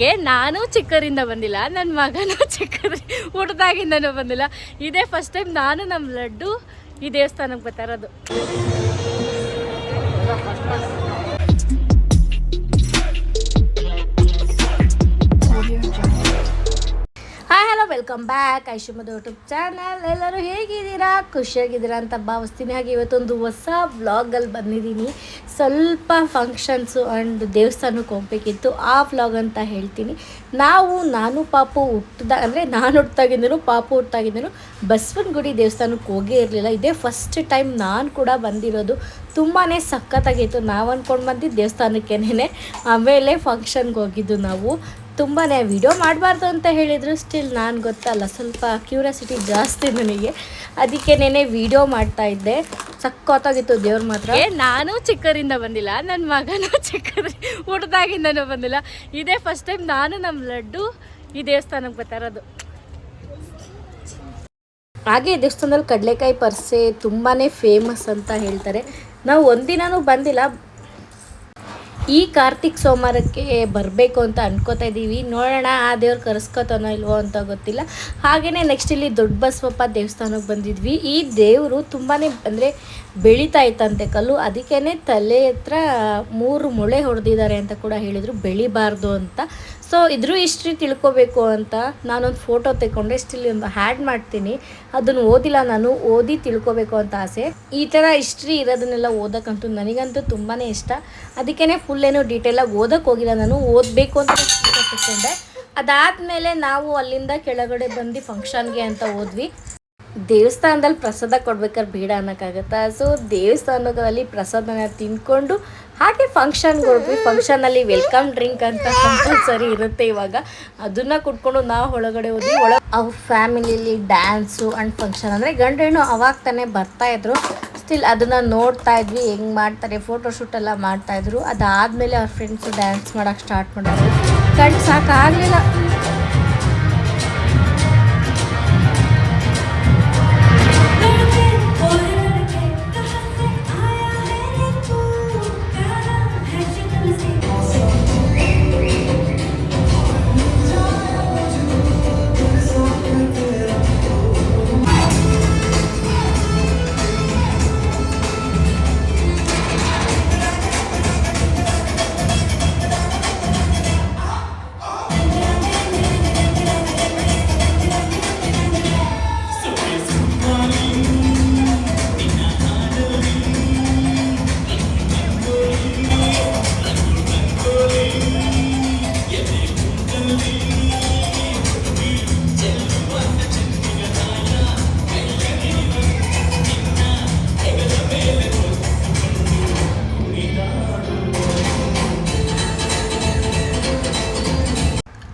Okay ನಾನು ಚಿಕ್ಕರಿಂದ ಬಂದಿಲ್ಲ ನನ್ನ ಮಗನೂ ಚಿಕ್ಕದ ಹುಟ್ಟದಾಗಿಂದನೂ ಬಂದಿಲ್ಲ. ಇದೇ ಫಸ್ಟ್ ಟೈಮ್ ನಾನು ನಮ್ಮ ಲಡ್ಡು ಈ ದೇವಸ್ಥಾನಕ್ಕೆ ಬರ್ತಾ ಇರೋದು. ವೆಲ್ಕಮ್ ಬ್ಯಾಕ್ ಐಶುಮದ ಯೂಟ್ಯೂಬ್ ಚಾನಲ್ ಎಲ್ಲರೂ ಹೇಗಿದ್ದೀರಾ? ಖುಷಿಯಾಗಿದ್ದೀರಾ ಅಂತ ಭಾವಿಸ್ತೀನಿ. ಹಾಗೆ ಇವತ್ತೊಂದು ಹೊಸ ವ್ಲಾಗಲ್ಲಿ ಬಂದಿದ್ದೀನಿ. ಸ್ವಲ್ಪ ಫಂಕ್ಷನ್ಸು ಆ್ಯಂಡ್ ದೇವಸ್ಥಾನಕ್ಕೆ ಹೋಗ್ಬೇಕಿತ್ತು. ಆ ವ್ಲಾಗ್ ಅಂತ ಹೇಳ್ತೀನಿ. ನಾವು, ನಾನು, ಪಾಪು ಹುಟ್ಟಿದ ಅಂದರೆ ನಾನು ಹುಟ್ಟಾಗಿದ್ದನು ಪಾಪು ಹುಟ್ಟಾಗಿದ್ದನು ಬಸವನಗುಡಿ ದೇವಸ್ಥಾನಕ್ಕೆ ಹೋಗೇ ಇರಲಿಲ್ಲ. ಇದೇ ಫಸ್ಟ್ ಟೈಮ್ ನಾನು ಕೂಡ ಬಂದಿರೋದು. ತುಂಬಾ ಸಖತ್ತಾಗಿತ್ತು. ನಾವು ಅಂದ್ಕೊಂಡು ಬಂದಿದ್ದು ದೇವಸ್ಥಾನಕ್ಕೇನೆ ಆಮೇಲೆ ಫಂಕ್ಷನ್ಗೆ ಹೋಗಿದ್ದು ನಾವು. ತುಂಬಾ ವಿಡಿಯೋ ಮಾಡಬಾರ್ದು ಅಂತ ಹೇಳಿದರು. ಸ್ಟಿಲ್ ನಾನು ಗೊತ್ತಲ್ಲ ಸ್ವಲ್ಪ ಕ್ಯೂರಿಯಾಸಿಟಿ ಜಾಸ್ತಿ ನನಗೆ. ಅದಕ್ಕೆ ನೆನೆ ವಿಡಿಯೋ ಮಾಡ್ತಾ ಇದ್ದೆ. ಸಕ್ಕತ್ತಾಗಿತ್ತು ದೇವ್ರ ಮಾತ್ರ. ನಾನು ಚಿಕ್ಕರಿಂದ ಬಂದಿಲ್ಲ ನನ್ನ ಮಗನೂ ಚಿಕ್ಕದ ಹುಡ್ದಾಗಿಂದನೂ ಬಂದಿಲ್ಲ. ಇದೇ ಫಸ್ಟ್ ಟೈಮ್ ನಾನು ನಮ್ಮ ಲಡ್ಡು ಈ ದೇವಸ್ಥಾನಕ್ಕೆ ಬರ್ತಾರದು ಹಾಗೆ ದೇವಸ್ಥಾನದಲ್ಲಿ ಕಡಲೆಕಾಯಿ ಪರ್ಸೆ ತುಂಬಾ ಫೇಮಸ್ ಅಂತ ಹೇಳ್ತಾರೆ. ನಾವು ಒಂದಿನೂ ಬಂದಿಲ್ಲ ಈ ಕಾರ್ತಿಕ್ ಸೋಮವಾರಕ್ಕೆ ಬರಬೇಕು ಅಂತ ಅನ್ಕೋತಾ ಇದ್ದೀವಿ ನೋಡೋಣ, ಆ ದೇವ್ರು ಕರೆಸ್ಕೋತಾನೋ ಇಲ್ವೋ ಅಂತ ಗೊತ್ತಿಲ್ಲ. ಹಾಗೆಯೇ ನೆಕ್ಸ್ಟ್ ಇಲ್ಲಿ ದೊಡ್ಡ ಬಸವಪ್ಪ ದೇವಸ್ಥಾನಕ್ಕೆ ಬಂದಿದ್ವಿ. ಈ ದೇವರು ತುಂಬಾ ಅಂದರೆ ಬೆಳೀತಾ ಇತ್ತಂತೆ ಕಲ್ಲು. ಅದಕ್ಕೇ ತಲೆ ಹತ್ರ ಮೂರು ಮೊಳೆ ಹೊಡೆದಿದ್ದಾರೆ ಅಂತ ಕೂಡ ಹೇಳಿದರು. ಬೆಳಿಬಾರ್ದು ಅಂತ. ಸೊ ಇದ್ರೂ ಹಿಸ್ಟ್ರಿ ತಿಳ್ಕೊಬೇಕು ಅಂತ ನಾನೊಂದು ಫೋಟೋ ತೆಕ್ಕೊಂಡೆ. ಒಂದು ಹ್ಯಾಡ್ ಮಾಡ್ತೀನಿ. ಅದನ್ನು ಓದಿಲ್ಲ ನಾನು, ಓದಿ ತಿಳ್ಕೊಬೇಕು ಅಂತ ಆಸೆ. ಈ ಥರ ಹಿಸ್ಟ್ರಿ ಇರೋದನ್ನೆಲ್ಲ ಓದೋಕ್ಕಂತೂ ನನಗಂತೂ ತುಂಬಾ ಇಷ್ಟ. ಅದಕ್ಕೇ ಫುಲ್ ಏನು ಡೀಟೇಲಾಗಿ ಓದಕ್ಕೆ ಹೋಗಿಲ್ಲ ನಾನು, ಓದಬೇಕು ಅಂತ ತೆಕ್ಕೊಂಡೆ. ಅದಾದಮೇಲೆ ನಾವು ಅಲ್ಲಿಂದ ಕೆಳಗಡೆ ಬಂದು ಫಂಕ್ಷನ್ಗೆ ಅಂತ ಹೋದ್ವಿ. ದೇವಸ್ಥಾನದಲ್ಲಿ ಪ್ರಸಾದ ಕೊಡ್ಬೇಕಾದ್ರೆ ಬೇಡ ಅನ್ನೋಕ್ಕಾಗತ್ತಾ? ಸೊ ದೇವಸ್ಥಾನದಲ್ಲಿ ಪ್ರಸಾದನ ತಿಂದ್ಕೊಂಡು ಹಾಗೆ ಫಂಕ್ಷನ್ಗೆ ಫಂಕ್ಷನ್ ಫಂಕ್ಷನಲ್ಲಿ ವೆಲ್ಕಮ್ ಡ್ರಿಂಕ್ ಅಂತ ಕಂಪಲ್ಸರಿ ಇರುತ್ತೆ ಇವಾಗ. ಅದನ್ನ ಕುಟ್ಕೊಂಡು ನಾವು ಒಳಗಡೆ ಹೋದ್ವಿ. ಒಳ ಅವ್ರ ಫ್ಯಾಮಿಲಿಲಿ ಡ್ಯಾನ್ಸು ಆ್ಯಂಡ್ ಫಂಕ್ಷನ್ ಅಂದರೆ ಗಂಡು ಹೆಣ್ಣು ಅವಾಗ ತಾನೇ ಬರ್ತಾಯಿದ್ರು ಸ್ಟಿಲ್ ಅದನ್ನು ನೋಡ್ತಾ ಇದ್ವಿ. ಹೆಂಗೆ ಮಾಡ್ತಾರೆ? ಫೋಟೋ ಶೂಟ್ ಎಲ್ಲ ಮಾಡ್ತಾಯಿದ್ರು ಅದಾದಮೇಲೆ ಅವ್ರ ಫ್ರೆಂಡ್ಸು ಡ್ಯಾನ್ಸ್ ಮಾಡೋಕ್ಕೆ ಸ್ಟಾರ್ಟ್ ಮಾಡಿದ್ರು. ಕಣ್ ಸಾಕಾಗಲಿಲ್ಲ.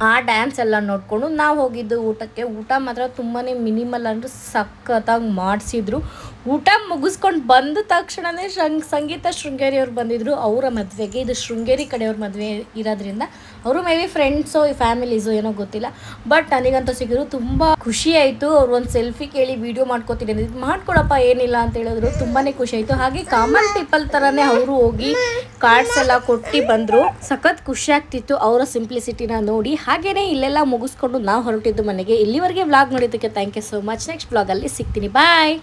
ಆ ಡ್ಯಾನ್ಸ್ ಎಲ್ಲ ನೋಡಿಕೊಂಡು ನಾವು ಹೋಗಿದ್ದು ಊಟಕ್ಕೆ. ಊಟ ಮಾತ್ರ ತುಂಬಾ ಮಿನಿಮಲ್ ಅಂದರೆ ಸಖತ್ತಾಗಿ ಮಾಡಿಸಿದ್ರು. ಊಟ ಮುಗಿಸ್ಕೊಂಡು ಬಂದ ತಕ್ಷಣವೇ ಶೃಂಗ್ ಸಂಗೀತ ಶೃಂಗೇರಿ ಅವ್ರು ಬಂದಿದ್ರು, ಅವರ ಮದುವೆಗೆ. ಇದು ಶೃಂಗೇರಿ ಕಡೆಯವ್ರ ಮದುವೆ ಇರೋದ್ರಿಂದ ಅವರು ಮೇ ಬಿ ಫ್ರೆಂಡ್ಸು ಫ್ಯಾಮಿಲೀಸು ಏನೋ ಗೊತ್ತಿಲ್ಲ. ಬಟ್ ನನಗಂತೂ ಸಿಗಿದ್ರು ತುಂಬ ಖುಷಿ ಆಯಿತು. ಅವ್ರು ಒಂದು ಸೆಲ್ಫಿ ಕೇಳಿ ವೀಡಿಯೋ ಮಾಡ್ಕೋತೀನಿ ಇದು ಮಾಡ್ಕೊಳಪ್ಪ, ಏನಿಲ್ಲ ಅಂತ ಹೇಳಿದ್ರು. ತುಂಬಾ ಖುಷಿ ಆಯಿತು. ಹಾಗೆ ಕಾಮನ್ ಪೀಪಲ್ ಥರನೇ ಅವರು ಹೋಗಿ ಕಾರ್ಡ್ಸ್ ಎಲ್ಲ ಕೊಟ್ಟು ಬಂದರು. ಸಖತ್ ಖುಷಿ ಆಗ್ತಿತ್ತು ಅವರ ಸಿಂಪ್ಲಿಸಿಟಿನ ನೋಡಿ. ಹಾಗೇ ಇಲ್ಲೆಲ್ಲ ಮುಗಿಸ್ಕೊಂಡು ನಾವು ಹೊರಟಿದ್ದು ಮನೆಗೆ. ಇಲ್ಲಿವರೆಗೆ ವ್ಲಾಗ್ ನೋಡಿದ್ದಕ್ಕೆ thank you so much next ವ್ಲಾಗಲ್ಲಿ ಸಿಗ್ತೀನಿ. ಬಾಯ್